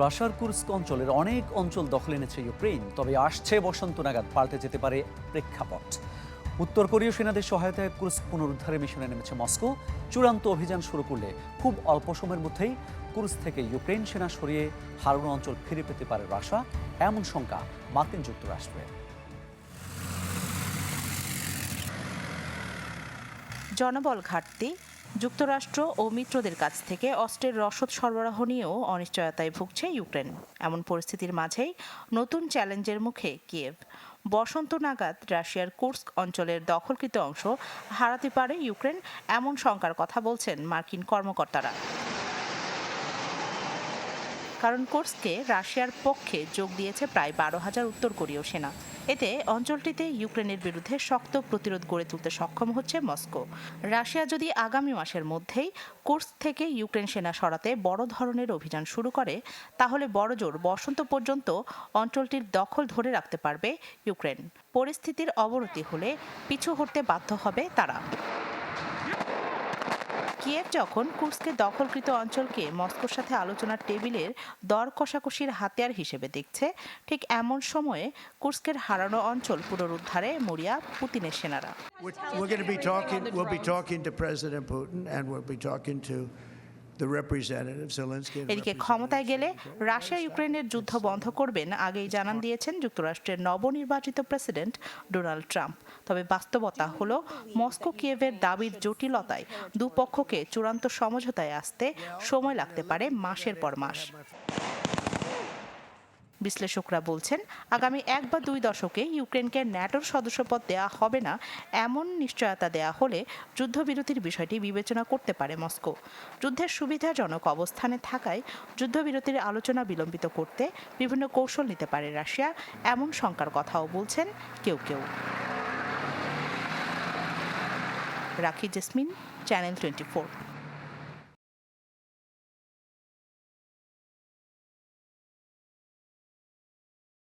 রাশিয়ার কুর্স্ক অঞ্চলের অনেক অঞ্চল দখলে এনেছে ইউক্রেন তবে আসছে বসন্ত নাগাদ, পাল্টে যেতে পারে প্রেক্ষাপট। উত্তর কোরীয় সেনাদের সহায়তায় কুর্স্ক পুনরুদ্ধারে মিশনে নেমেছে মস্কো। চূড়ান্ত অভিযান শুরু করলে খুব অল্প সময়ের মধ্যেই কুর্স্ক থেকে ইউক্রেন সেনা সরিয়ে হারানো অঞ্চল ফিরে পেতে পারে রাশিয়া এমন শঙ্কা মার্কিন যুক্তরাষ্ট্রের জনবল ঘাটতি যুক্তরাষ্ট্র ও মিত্রদের কাছ থেকে অস্ত্রের রসদ সরবরাহ নিয়েও অনিশ্চয়তায় ভুগছে ইউক্রেন। এমন পরিস্থিতির মাঝেই নতুন চ্যালেঞ্জের মুখে কিয়েভ। বসন্ত নাগাদ রাশিয়ার কুর্স্ক অঞ্চলের দখলকৃত অংশ হারাতে পারে ইউক্রেন, এমন শঙ্কার কথা বলছেন মার্কিন কর্মকর্তারা। কারণ কোর্সকে রাশিয়ার পক্ষে যোগ দিয়েছে প্রায় বারো হাজার উত্তর কোরীয় সেনা। এতে অঞ্চলটিতে ইউক্রেনের বিরুদ্ধে শক্ত প্রতিরোধ গড়ে তুলতে সক্ষম হচ্ছে মস্কো। রাশিয়া যদি আগামী মাসের মধ্যেই কোর্স থেকে ইউক্রেন সেনা সরাতে বড় ধরনের অভিযান শুরু করে, তাহলে বড়জোর বসন্ত পর্যন্ত অঞ্চলটির দখল ধরে রাখতে পারবে ইউক্রেন। পরিস্থিতির অবনতি হলে পিছু হটতে বাধ্য হবে তারা। কিয়েভ যখন কুর্সকে দখলকৃত অঞ্চলকে মস্কোর সাথে আলোচনার টেবিলের দর কষাকষির হাতিয়ার হিসেবে দেখছে, ঠিক এমন সময়ে কুর্সকের হারানো অঞ্চল পুনরুদ্ধারে মরিয়া পুতিনের সেনারা। এদিকে ক্ষমতায় গেলে রাশিয়া ইউক্রেনের যুদ্ধ বন্ধ করবেন আগেই জানান দিয়েছেন যুক্তরাষ্ট্রের নবনির্বাচিত প্রেসিডেন্ট ডোনাল্ড ট্রাম্প। তবে বাস্তবতা হল মস্কো কিয়েভের দাবির জটিলতায় দুপক্ষকে চূড়ান্ত সমঝোতায় আসতে সময় লাগতে পারে মাসের পর মাস। বিশ্লেষকরা বলছেন, আগামী এক বা দুই দশকে ইউক্রেনকে ন্যাটোর সদস্যপদ দেওয়া হবে না, এমন নিশ্চয়তা দেয়া হলে যুদ্ধবিরতির বিষয়টি বিবেচনা করতে পারে মস্কো। যুদ্ধের সুবিধাজনক অবস্থানে থাকায় যুদ্ধবিরতির আলোচনা বিলম্বিত করতে বিভিন্ন কৌশল নিতে পারে রাশিয়া, এমন শঙ্কার কথাও বলছেন কেউ কেউ। রাখি জেসমিন, চ্যানেল টোয়েন্টি